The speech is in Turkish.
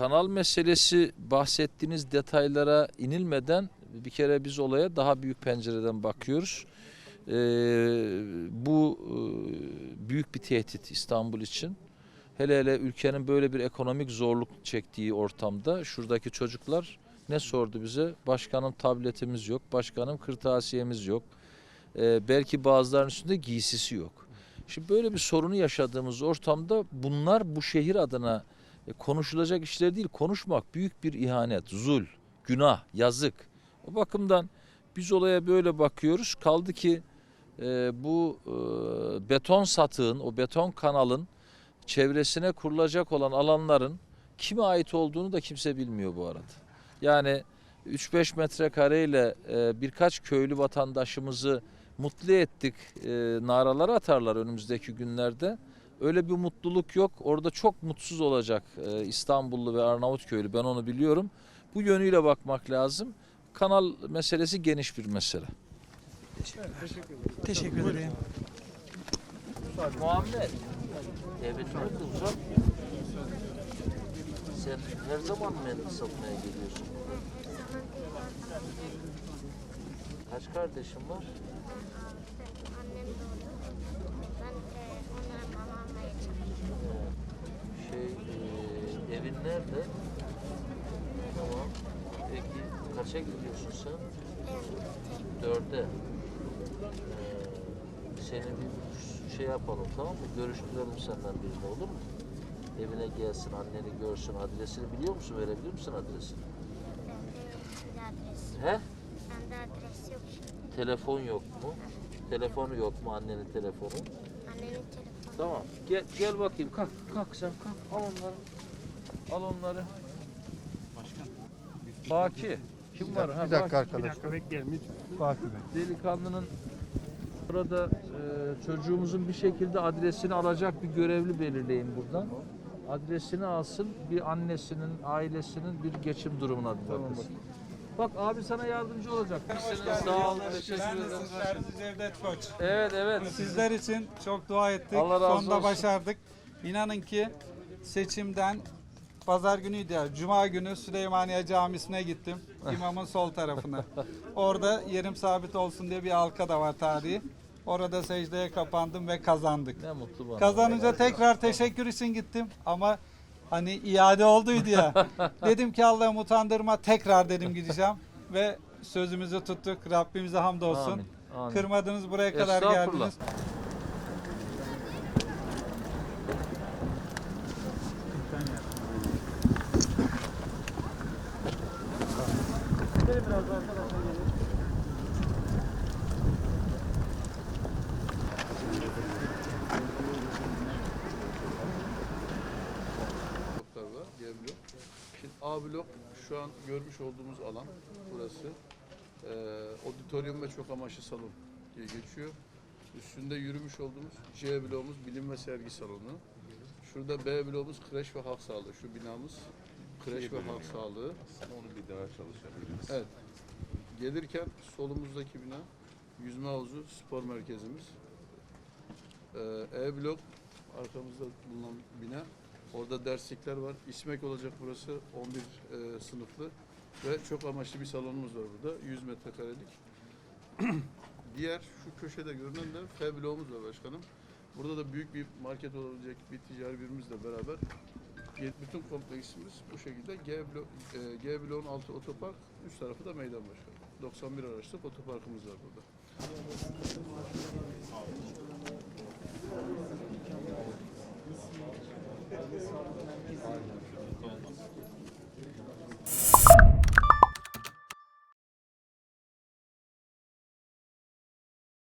kanal meselesi bahsettiğiniz detaylara inilmeden bir kere biz olaya daha büyük pencereden bakıyoruz. Ee, bu e, büyük bir tehdit İstanbul için. Hele hele ülkenin böyle bir ekonomik zorluk çektiği ortamda şuradaki çocuklar ne sordu bize? Başkanım tabletimiz yok, başkanım kırtasiyemiz yok. Ee, belki bazılarının üstünde giysisi yok. Şimdi böyle bir sorunu yaşadığımız ortamda bunlar bu şehir adına e, konuşulacak işler değil. Konuşmak büyük bir ihanet, zul, günah, yazık. O bakımdan biz olaya böyle bakıyoruz. Kaldı ki e, bu e, beton satığın, o beton kanalın çevresine kurulacak olan alanların kime ait olduğunu da kimse bilmiyor bu arada. Yani 3-5 metrekareyle e, birkaç köylü vatandaşımızı mutlu ettik e, naralar atarlar önümüzdeki günlerde. Öyle bir mutluluk yok. Orada çok mutsuz olacak e, İstanbullu ve Arnavutköylü ben onu biliyorum. Bu yönüyle bakmak lazım. Kanal meselesi geniş bir mesele. Teşekkür ederim. Muhammed. Evet uzak. Sen her zaman mendil satmaya geliyorsun. Kaç kardeşin var? Nerede? Tamam. Peki kaça gidiyorsun sen? Dörde. Ee, seni bir şey yapalım tamam mı? Görüştürelim senden birini olur mu? Evine gelsin, anneni görsün, adresini biliyor musun? Verebilir misin adresini? Bende adres. He? Bende adres yok. Telefon yok mu? Telefonu yok mu annenin telefonu? Annemin telefonu. Tamam. Gel gel bakayım. Kalk kalk sen kalk. Al onları. Al onları. Başkan. Baki. Kim var? Ha, Bir dakika Baki. arkadaşlar. Bir dakika bekleyelim lütfen. Fatih Bey. Delikanlının burada e, çocuğumuzun bir şekilde adresini alacak bir görevli belirleyin buradan. Adresini alsın, bir annesinin, ailesinin bir geçim durumuna bir bakılsın. Bak abi sana yardımcı olacak. Sağ ol, teşekkür ederim. Cevdet Koç. Evet, evet. Sizler için çok dua ettik. Allah razı Sonunda olsun. başardık. İnanın ki seçimden pazar günüydü ya. Cuma günü Süleymaniye Camisi'ne gittim. İmamın sol tarafına. Orada yerim sabit olsun diye bir halka da var tarihi. Orada secdeye kapandım ve kazandık. Ne mutlu bana. Kazanınca tekrar teşekkür için gittim ama hani iade olduydu ya. dedim ki Allah'ım utandırma tekrar dedim gideceğim ve sözümüzü tuttuk. Rabbimize hamdolsun. Amin, amin. Kırmadınız buraya kadar Estağfurullah. geldiniz. G blok. A blok şu an görmüş olduğumuz alan burası. Ee, auditorium ve çok amaçlı salon diye geçiyor. Üstünde yürümüş olduğumuz C bloğumuz bilim ve sergi salonu. Şurada B bloğumuz kreş ve halk sağlığı. Şu binamız kreş ve halk sağlığı. Onu bir daha çalışabiliriz. Evet. Gelirken solumuzdaki bina yüzme havuzu spor merkezimiz. Ee, E blok arkamızda bulunan bina. Orada derslikler var. İsmek olacak burası 11 e, sınıflı ve çok amaçlı bir salonumuz var burada. 100 metrekarelik. Diğer şu köşede görünen de F bloğumuz var başkanım. Burada da büyük bir market olabilecek bir ticari birimizle beraber bütün kompleksimiz bu şekilde G, blo e, G bloğun altı otopark, üst tarafı da meydan başkanı. 91 araçlık otoparkımız var burada. Sağ.